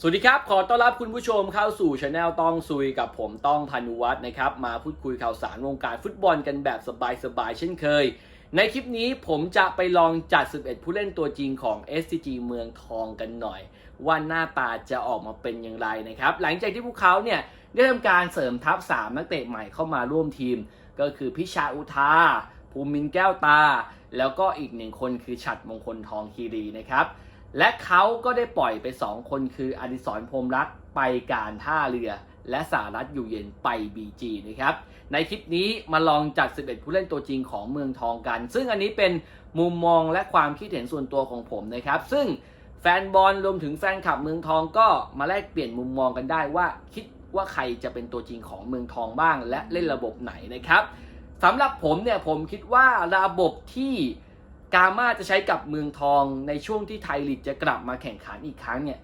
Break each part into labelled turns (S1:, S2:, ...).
S1: สวัสดีครับ ขอต้อนรับคุณผู้ชมเข้าสู่ช anel ต้องซุยกับผมต้องพานุวัฒน์นะครับ มาพูดคุยข่าวสารวงการฟุตบอลกันแบบสบายๆเช่นเคย ในคลิปนี้ผมจะไปลองจัด 11 ผู้เล่นตัวจริงของ SCG เมืองทองกันหน่อย ว่าหน้าตาจะออกมาเป็นอย่างไรนะครับ หลังจากที่พวกเขาเนี่ยได้ทำการเสริมทัพ 3 นักเตะใหม่เข้ามาร่วมทีม ก็คือพิชาอุทาภูมินแก้วตา แล้วก็อีกหนึ่งคนคือฉัดมงคลทองคีรีนะครับ และเขาก็ได้ปล่อยไป 2 คนคืออดิศรพรมรักไปการท่าเรือ และสารัตอยู่เย็นไป BG นะครับ ในคลิปนี้มาลองจัด 11 ผู้เล่นตัวจริงของเมืองทองกัน ซึ่งอันนี้เป็นมุมมองและความคิดเห็นส่วนตัวของผมนะครับ ซึ่งแฟนบอลรวมถึงแฟนคลับเมืองทองก็มาแลกเปลี่ยนมุมมองกันได้ว่าคิดว่าใครจะเป็นตัวจริงของเมืองทองบ้าง และเล่นระบบไหนนะครับสำหรับผมเนี่ยผมคิดว่าระบบที่ กาม่าจะใช้กับเมืองทองในช่วงที่ไทยลีกจะกลับมาแข่งขันอีกครั้งเนี่ย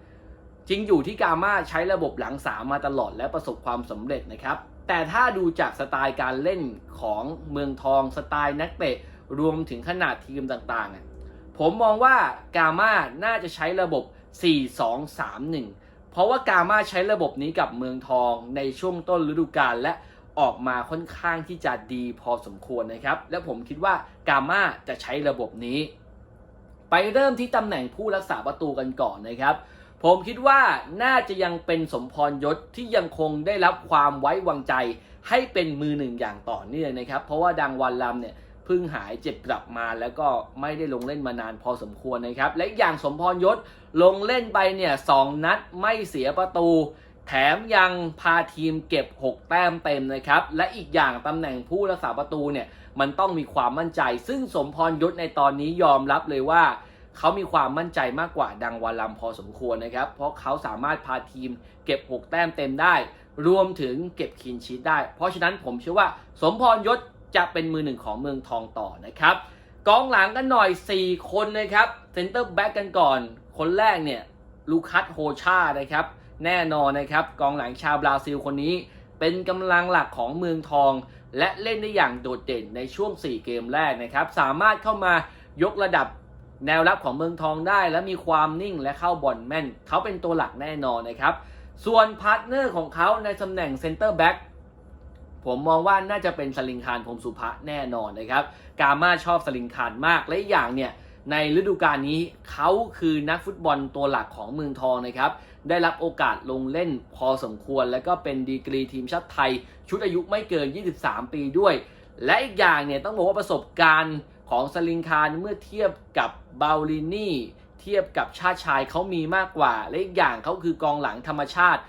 S1: จริงอยู่ที่กาม่าใช้ระบบหลังสามมาตลอดและประสบความสำเร็จนะครับ แต่ถ้าดูจากสไตล์การเล่นของเมืองทองสไตล์นักเตะรวมถึงขนาดทีมต่างๆ ผมมองว่ากาม่าน่าจะใช้ระบบ 4-2-3-1 เพราะว่ากาม่าใช้ระบบนี้กับเมืองทองในช่วงต้นฤดูกาลและ ออกมาค่อนข้างที่จะดีพอสมควรนะครับ และผมคิดว่ากาม่าจะใช้ระบบนี้ ไปเริ่มที่ตำแหน่งผู้รักษาประตูกันก่อนนะครับ ผมคิดว่าน่าจะยังเป็นสมพรยศที่ยังคงได้รับความไว้วางใจ ให้เป็นมือหนึ่งอย่างต่อเนื่องนะครับ เพราะว่าดังวันลำเนี่ยเพิ่งหายเจ็บกลับมาแล้วก็ไม่ได้ลงเล่นมานานพอสมควรนะครับ และอีกอย่างสมพรยศลงเล่นไปเนี่ยสองนัดไม่เสียประตู แถมยังพาทีมเก็บ 6 แต้มเต็มนะครับ และอีกอย่างตำแหน่งผู้รักษาประตูเนี่ยมันต้องมีความมั่นใจ ซึ่งสมพรยศในตอนนี้ยอมรับเลยว่าเขามีความมั่นใจมากกว่าดังวาลัมพอสมควรนะครับ เพราะเขาสามารถพาทีมเก็บ 6 แต้มเต็มได้ รวมถึงเก็บคินชีตได้ เพราะฉะนั้นผมเชื่อว่า สมพรยศจะเป็นมือหนึ่งของเมืองทองต่อนะครับกองหลังกันหน่อย 4 คนนะครับเซนเตอร์แบ็กกันก่อน คนแรกเนี่ยลูคัสโฮชานะครับ แน่นอนนะครับ กองหลังชาวบราซิลคนนี้ เป็นกำลังหลักของเมืองทอง และเล่นได้อย่างโดดเด่นในช่วง 4 เกมแรกนะครับ สามารถเข้ามายกระดับแนวรับของเมืองทองได้ และมีความนิ่งและเข้าบอลแม่น เขาเป็นตัวหลักแน่นอนนะครับ ส่วนพาร์ทเนอร์ของเขาในตำแหน่งเซนเตอร์แบ็กผมมองว่าน่าจะเป็นสลิงคารพรมสุภะแน่นอนนะครับ กามาชอบสลิงคารมากและอย่างเนี่ย ในฤดูกาลนี้เขาคือนักฟุตบอลตัวหลักของเมืองทองนะครับ ได้รับโอกาสลงเล่นพอสมควร และก็เป็นดีกรีทีมชาติไทย ชุดอายุไม่เกิน 23 ปีด้วย และอีกอย่างเนี่ยต้องบอกว่าประสบการณ์ของสลิงคารเมื่อเทียบกับบาลินี่เทียบกับชาติชายเขามีมากกว่า และอีกอย่างเขาคือกองหลังธรรมชาติ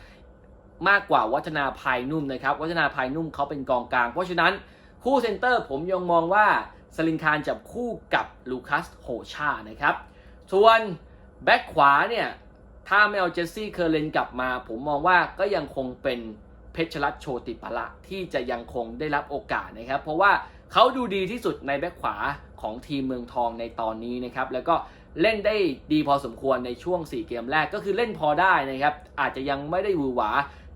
S1: มากกว่าวัฒนาภายนุ่มนะครับ วัฒนาภายนุ่มเขาเป็นกองกลาง เพราะฉะนั้นคู่เซนเตอร์ผมยังมองว่า สลิงคารจับคู่กับลูคัสโฮชานะครับ ส่วนแบ็คขวาเนี่ย ถ้าไม่เอาเจสซี่เคอร์เลนกลับมา ผมมองว่าก็ยังคงเป็นเพชรรัตโชติปละที่จะยังคงได้รับโอกาสนะครับ เพราะว่าเขาดูดีที่สุดในแบ็คขวาของทีมเมืองทองในตอนนี้นะครับ แล้วก็เล่นได้ดีพอสมควรในช่วง 4 เกมแรกก็คือเล่นพอได้นะครับ อาจจะยังไม่ได้วือหวา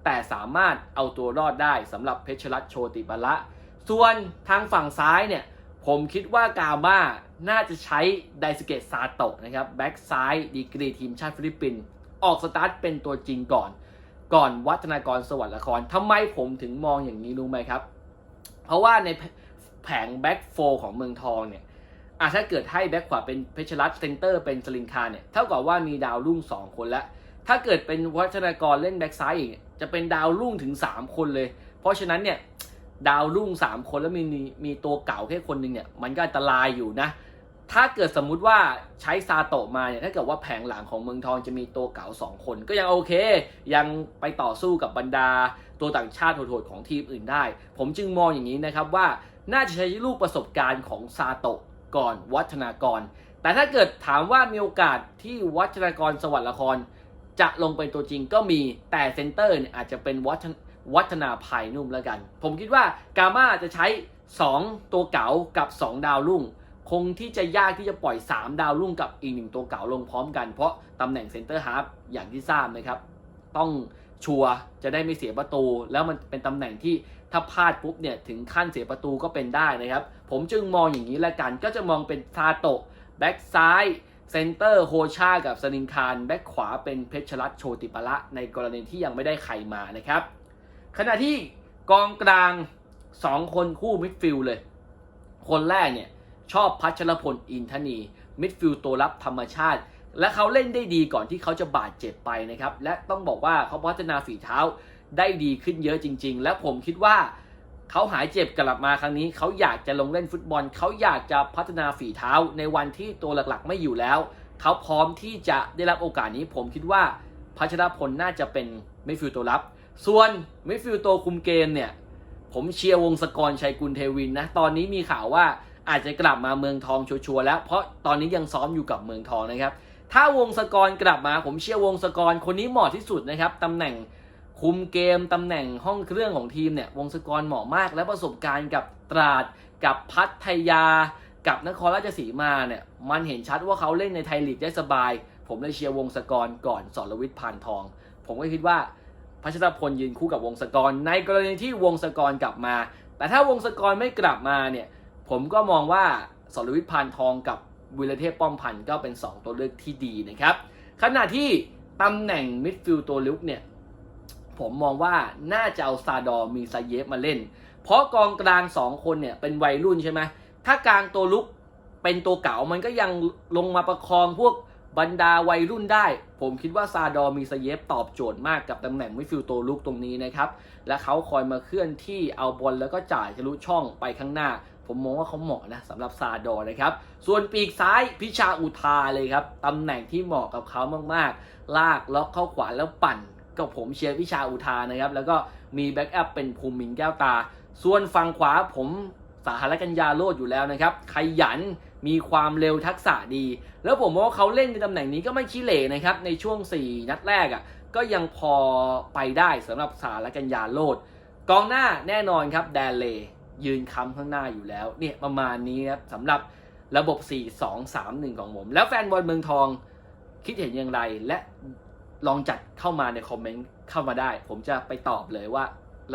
S1: แต่สามารถเอาตัวรอดได้สำหรับเพชรรัตโชติปละ ส่วนทางฝั่งซ้ายเนี่ย ผมคิดว่ากาม่าน่าจะใช้ไดสเกตซาโตะนะครับแบ็กซ้ายดีกรีทีมชาติฟิลิปปินส์ออกสตาร์ทเป็นตัวจริงก่อน ก่อนวัฒนากรสวัสดิ์ละครทำไมผมถึงมองอย่างนี้รู้ไหมครับ เพราะว่าในแผงแบ็กโฟของเมืองทองเนี่ยอาถ้าเกิดให้แบ็กขวาเป็นเพชรรัตน์เซนเตอร์เป็นสลิงคารเนี่ยเท่ากับว่ามีดาวรุ่ง 2 คนแล้วถ้าเกิดเป็นวัฒนากรเล่นแบ็กซ้ายอีกจะเป็นดาวรุ่งถึง 3 คนเลย เพราะฉะนั้นเนี่ย ดาวรุ่ง3คนแล้วมีมีมีตัวเก่าแค่คนหนึ่งเนี่ยมันก็อันตรายอยู่นะ ถ้าเกิดสมมุติว่าใช้ซาโตะมาเนี่ยถ้าเกิดว่าแผงหลังของเมืองทองจะมีตัวเก่า2คน ก็ยังโอเค ยังไปต่อสู้กับบรรดา ตัวต่างชาติโหดๆของทีมอื่นได้ ผมจึงมองอย่างนี้นะครับว่าน่าจะใช้ลูกประสบการณ์ของซาโตะก่อนวัฒนากร แต่ถ้าเกิดถามว่ามีโอกาสที่วัฒนากรสวัสดิ์ละครจะลงเป็นตัวจริงก็มีแต่เซนเตอร์เนี่ยอาจจะเป็นวัฒน วัฒนาภายนุ่มแล้วกัน ผมคิดว่ากาม่าจะใช้ 2 ตัวเก๋ากับ 2 ดาวรุ่ง คงที่จะยากที่จะปล่อย 3 ดาวรุ่งกับอีกหนึ่งตัวเก๋าลงพร้อมกัน เพราะตำแหน่งเซนเตอร์ฮาร์ฟอย่างที่ทราบนะครับ ต้องชัวจะได้ไม่เสียประตู แล้วมันเป็นตำแหน่งที่ถ้าพลาดปุ๊บเนี่ยถึงขั้นเสียประตูก็เป็นได้นะครับ ผมจึงมองอย่างนี้แล้วกัน ก็จะมองเป็นซาโตะแบ็กซ้ายเซนเตอร์โฮชากับสนินคารแบ็คขวาเป็นเพชรรัตโชติปละในกรณีที่ยังไม่ได้ใครมานะครับ ขณะที่กองกลาง2คนคู่มิดฟิลด์เลย คนแรกเนี่ยชอบพัชรพลอินทนี มิดฟิลด์ตัวรับธรรมชาติ และเขาเล่นได้ดีก่อนที่เขาจะบาดเจ็บไปนะครับ และต้องบอกว่าเขาพัฒนาฝีเท้าได้ดีขึ้นเยอะจริง ๆ และผมคิดว่าเขาหายเจ็บกลับมาครั้งนี้ เขาอยากจะลงเล่นฟุตบอล เขาอยากจะพัฒนาฝีเท้าในวันที่ตัวหลักๆ ไม่อยู่แล้ว เขาพร้อมที่จะได้รับโอกาสนี้ ผมคิดว่าพัชรพลน่าจะเป็นมิดฟิลด์ตัวรับ ส่วนมิดฟิลด์ตัวคุมเกมเนี่ย ผมเชียร์วงศกรชัยกุลเทวินนะ ตอนนี้มีข่าวว่าอาจจะกลับมาเมืองทองชัวร์แล้ว เพราะตอนนี้ยังซ้อมอยู่กับเมืองทองนะครับ ถ้าวงศกรกลับมา ผมเชียร์วงศกรคนนี้เหมาะที่สุดนะครับตำแหน่งคุมเกมตำแหน่งห้องเครื่องของทีมเนี่ยวงศกรเหมาะมาก และประสบการณ์กับตราดกับพัทยา กับนครราชสีมาเนี่ยมันเห็นชัดว่าเขาเล่นในไทยลีกได้สบาย ผมเลยเชียร์วงศกรก่อนสรวิทย์พานทอง ผมก็คิดว่า พัชรพลยืนคู่กับวงศกร ในกรณีที่วงศกรกลับมา แต่ถ้าวงศกรไม่กลับมาเนี่ย ผมก็มองว่าสรวิทย์พานทองกับวิรเทพป้อมพันธ์ก็เป็น 2 ตัวเลือกที่ดีนะครับ ขณะที่ตำแหน่งมิดฟิลด์ตัวลุกเนี่ย ผมมองว่าน่าจะเอาซาดอมีซาเยฟมาเล่น เพราะกองกลาง 2 คนเนี่ยเป็นวัยรุ่นใช่ไหมถ้ากลางตัวลุกเป็นตัวเก่ามันก็ยังลงมาประคองพวกบรรดาวัยรุ่นได้ ผมคิดว่าซาดอมีซาเยฟตอบโจทย์มากกับตำแหน่งมิดฟิลด์ตัวลุกตรงนี้นะครับ และเขาคอยมาเคลื่อนที่เอาบอลแล้วก็จ่ายทะลุช่องไปข้างหน้า ผมมองว่าเขาเหมาะนะสำหรับซาดอนะครับ ส่วนปีกซ้ายพิชาอุทาเลยครับตำแหน่งที่เหมาะกับเขามากๆ ลากล็อกเข้าขวาแล้วปั่นก็ผมเชียร์พิชาอุทานะครับ แล้วก็มีแบ็กอัพเป็นภูมินทร์แก้วตา ส่วนฝั่งขวาผมสาหรัฐกัญญาโลดอยู่แล้วนะครับ ขยัน มีความเร็วทักษะดี แล้วผมว่าเขาเล่นในตำแหน่งนี้ก็ไม่ขี้เหร่นะครับ ในช่วง 4 นัดแรกอะ่ะก็ยังพอไปได้สำหรับสาหรัฐกัญญาโลดกองหน้าแน่นอนครับแดนเลยืนค้ำข้างหน้าอยู่แล้ว เนี่ยประมาณนี้ครับสำหรับระบบ 4-2-3-1 ของผม แล้วแฟนบอลเมืองทองคิดเห็นอย่างไรและลองจัดเข้ามาในคอมเมนต์เข้ามาได้ ผมจะไปตอบเลยว่า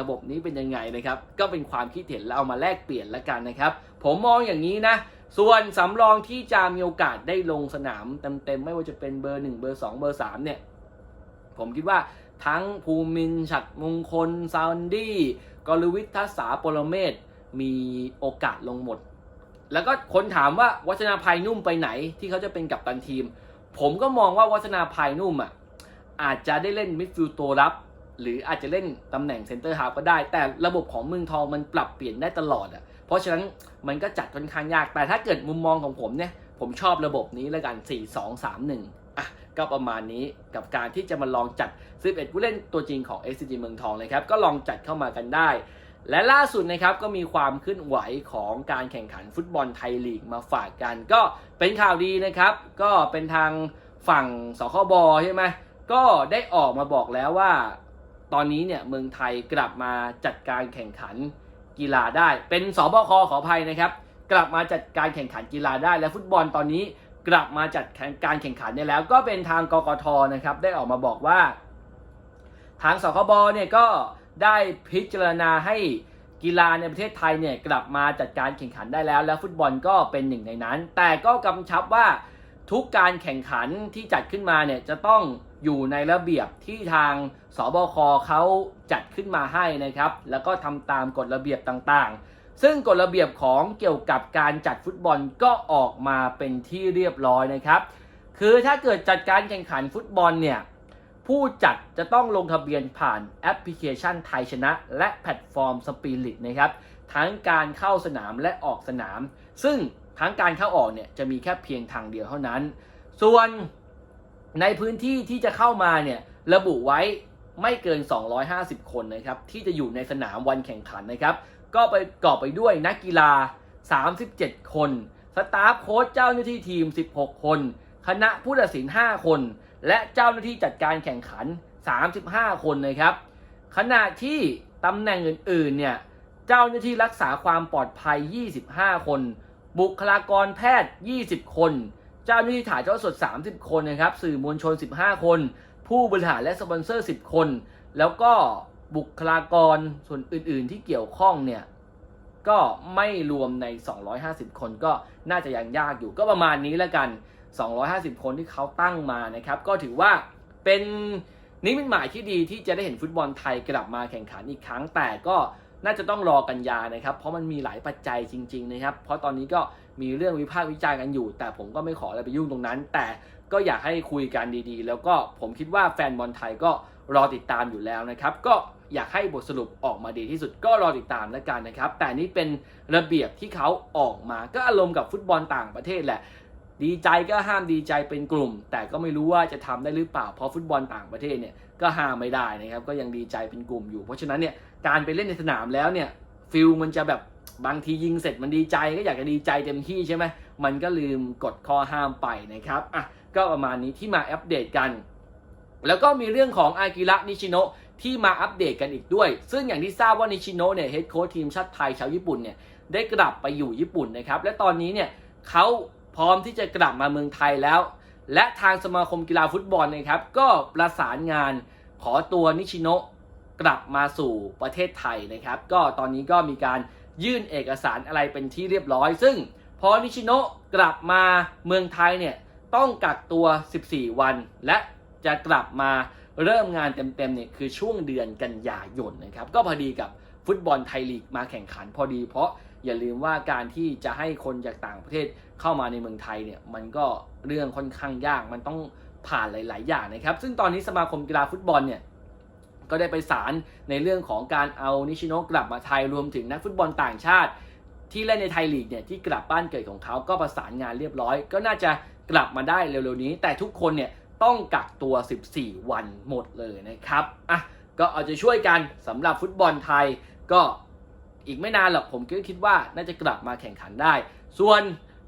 S1: ระบบนี้เป็นยังไงนะครับ ก็เป็นความคิดเห็นแล้วเอามาแลกเปลี่ยนแล้วกันนะครับ ผมมองอย่างนี้นะ ส่วนสำรองที่จะมีโอกาสได้ลงสนามเต็มๆไม่ว่าจะเป็นเบอร์1เบอร์2เบอร์3เนี่ย ผมคิดว่าทั้งภูมินฉัดมงคลซาวนดี้กรวิททัศาปรเมศมีโอกาสลงหมด แล้วก็คนถามว่าวัฒนาภัยนุ่มไปไหนที่เขาจะเป็นกัปตันทีม ผมก็มองว่าวัฒนาภัยนุ่มอะอาจจะได้เล่นมิดฟิลด์ตัวรับ หรืออาจจะเล่นตำแหน่งเซนเตอร์ฮาล์ก็ได้ แต่ระบบของเมืองทองมันปรับเปลี่ยนได้ตลอดอะ เพราะฉะนั้นมันก็จัดค่อนข้างยาก แต่ถ้าเกิดมุมมองของผมเนี่ย ผมชอบระบบนี้แล้วกัน 4 2 3 1 อะ ก็ประมาณนี้กับการที่จะมาลองจัด 11 ผู้เล่นตัวจริงของ SCG เมืองทองนะครับ ก็ลองจัดเข้ามากันได้ และล่าสุดนะครับก็มีความเคลื่อนไหวของการแข่งขันฟุตบอลไทยลีกมาฝากกัน ก็เป็นข่าวดีนะครับ ก็เป็นทางฝั่งสคบใช่ไหมก็ได้ออกมาบอกแล้วว่า ตอนนี้เนี่ยเมืองไทยกลับมาจัดการแข่งขัน กีฬาได้ เป็นสบคขออภัยนะครับ กลับมาจัดการแข่งขันกีฬาได้ และฟุตบอลตอนนี้กลับมาจัดการแข่งขันเนี่ยแล้ว ก็เป็นทางกกทนะครับ ได้ออกมาบอกว่า ทางสคบเนี่ยก็ได้พิจารณาให้กีฬาในประเทศไทยเนี่ยกลับมาจัดการแข่งขันได้แล้ว และฟุตบอลก็เป็นหนึ่งในนั้น แต่ก็กำชับว่าทุกการแข่งขันที่จัดขึ้นมาเนี่ยจะต้อง อยู่ในระเบียบที่ทางสบคเขาจัดขึ้นมาให้นะครับ แล้วก็ทำตามกฎระเบียบต่างๆ ซึ่งกฎระเบียบของเกี่ยวกับการจัดฟุตบอลก็ออกมาเป็นที่เรียบร้อยนะครับ คือถ้าเกิดจัดการแข่งขันฟุตบอลเนี่ยผู้จัดจะต้องลงทะเบียนผ่านแอปพลิเคชันไทยชนะ และแพลตฟอร์มสปิริตนะครับ ทั้งการเข้าสนามและออกสนาม ซึ่งทั้งการเข้าออกเนี่ยจะมีแค่เพียงทางเดียวเท่านั้น ส่วน ในพื้นที่ที่จะเข้ามาเนี่ยระบุไว้ไม่เกิน 250 คนนะครับที่จะอยู่ในสนามวันแข่งขันนะครับ ก็ไปกอบไปด้วยนักกีฬา 37 คน สตาฟโค้ชเจ้าหน้าที่ทีม 16 คน คณะผู้ตัดสิน 5 คน และเจ้าหน้าที่จัดการแข่งขัน 35 คนนะครับ ขณะที่ตำแหน่งอื่นๆเนี่ยเจ้าหน้าที่รักษาความปลอดภัย 25 คน บุคลากรแพทย์ 20 คน เจ้าหน้าที่ถ่ายทอดสด 30 คนนะครับ สื่อมวลชน 15 คน ผู้บริหารและสปอนเซอร์ 10 คน แล้วก็บุคลากรส่วนอื่นๆที่เกี่ยวข้องเนี่ย ก็ไม่รวมใน 250 คนก็น่าจะยังยากอยู่ก็ประมาณนี้แล้วกัน 250 คนที่เขาตั้งมานะครับ ก็ถือว่าเป็นนิมิตหมายที่ดีที่จะได้เห็นฟุตบอลไทยกลับมาแข่งขันอีกครั้งแต่ก็น่าจะต้องรอกันยานะครับ เพราะมันมีหลายปัจจัยจริง ๆ นะครับ เพราะตอนนี้ก็ มีเรื่องวิพากษ์วิจารณ์กันอยู่ แต่ผมก็ไม่ขออะไรไปยุ่งตรงนั้น แต่ก็อยากให้คุยกันดีๆ แล้วก็ผมคิดว่าแฟนบอลไทยก็รอติดตามอยู่แล้วนะครับ ก็อยากให้บทสรุปออกมาดีที่สุดก็รอติดตามแล้วกันนะครับ แต่นี่เป็นระเบียบที่เขาออกมา ก็อารมณ์กับฟุตบอลต่างประเทศแหละ ดีใจก็ห้ามดีใจเป็นกลุ่ม แต่ก็ไม่รู้ว่าจะทำได้หรือเปล่า เพราะฟุตบอลต่างประเทศเนี่ยก็ห้ามไม่ได้นะครับ ก็ยังดีใจเป็นกลุ่มอยู่ เพราะฉะนั้นเนี่ยการไปเล่นในสนามแล้วเนี่ยฟิลมันจะแบบ บางทียิงเสร็จมันดีใจก็อยากจะดีใจเต็มที่ใช่ไหมมันก็ลืมกดข้อห้ามไปนะครับอะก็ประมาณนี้ที่มาอัปเดตกัน แล้วก็มีเรื่องของอากิระนิชิโนะที่มาอัปเดตกันอีกด้วย ซึ่งอย่างที่ทราบว่านิชิโนะเนี่ยเฮดโค้ชทีมชาติไทยชาวญี่ปุ่นเนี่ยได้กลับไปอยู่ญี่ปุ่นนะครับ และตอนนี้เนี่ยเขาพร้อมที่จะกลับมาเมืองไทยแล้ว และทางสมาคมกีฬาฟุตบอลนะครับก็ประสานงานขอตัวนิชิโนะกลับมาสู่ประเทศไทยนะครับ ก็ตอนนี้ก็มีการ ยื่นเอกสารอะไรเป็นที่เรียบร้อย ซึ่งพอนิชิโนะกลับมาเมืองไทยเนี่ยต้องกักตัว 14 วัน และจะกลับมาเริ่มงานเต็มๆเนี่ยคือช่วงเดือนกันยายนนะครับ ก็พอดีกับฟุตบอลไทยลีกมาแข่งขันพอดี เพราะอย่าลืมว่าการที่จะให้คนจากต่างประเทศเข้ามาในเมืองไทยเนี่ยมันก็เรื่องค่อนข้างยากมันต้องผ่านหลาย ๆ อย่างนะครับ ซึ่งตอนนี้สมาคมกีฬาฟุตบอลเนี่ย ก็ได้ไปสารในเรื่องของการเอานิชิโนะกลับมาไทยรวมถึงนักฟุตบอลต่างชาติ ที่เล่นในไทยลีกเนี่ยที่กลับบ้านเกิดของเขาก็ประสานงานเรียบร้อย ก็น่าจะกลับมาได้เร็วๆนี้ แต่ทุกคนเนี่ยต้องกักตัว 14 วันหมดเลยนะครับอะก็เอาใจะช่วยกันสำหรับฟุตบอลไทยก็อีกไม่นานหรอกผมก็คิดว่าน่าจะกลับมาแข่งขันได้ ส่วน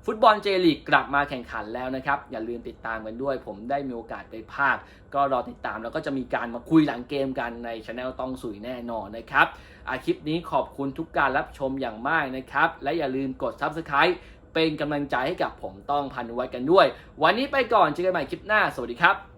S1: ฟุตบอลเจลีกกลับมาแข่งขันแล้วนะครับ อย่าลืมติดตามกันด้วย ผมได้มีโอกาสไปภาค ก็รอติดตามแล้วก็จะมีการมาคุยหลังเกมกันในช anel ต้องสุยแน่นอนนะครับอาคลิปนี้ขอบคุณทุกการรับชมอย่างมากนะครับ และอย่าลืมกด Subscribe เป็นกำลังใจให้กับผมต้องพันวัฒน์กันด้วย วันนี้ไปก่อนเจอกันใหม่คลิปหน้า สวัสดีครับ